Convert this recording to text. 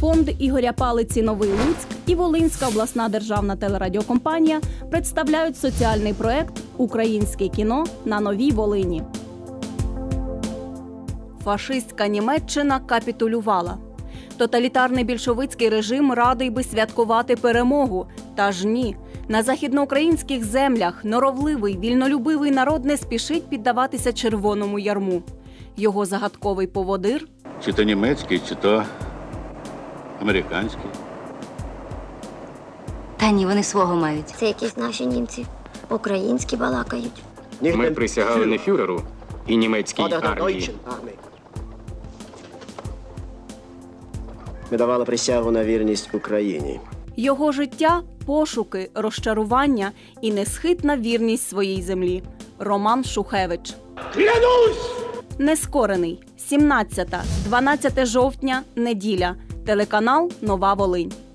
Фонд Ігоря Палиці Новий Луцьк і Волинська обласна державна телерадіокомпанія представляють соціальний проект Українське кіно на новій Волині. Фашистська Німеччина капітулювала. Тоталітарний більшовицький режим радий би святкувати перемогу. Та ж ні. На західноукраїнських землях норовливий, вільнолюбивий народ не спішить піддаватися червоному ярму. Його загадковий поводир Чи то німецький, чи то американський. Та ні, вони свого мають. Це якісь наші німці. Українські балакають. Ми присягали не фюреру і німецькій армії. Ми давали присягу на вірність Україні. Його життя пошуки, розчарування і несхитна вірність своїй землі. Роман Шухевич. Клянусь! Нескорений. 17-12 жовтня. Неділя. Телеканал Нова Волинь.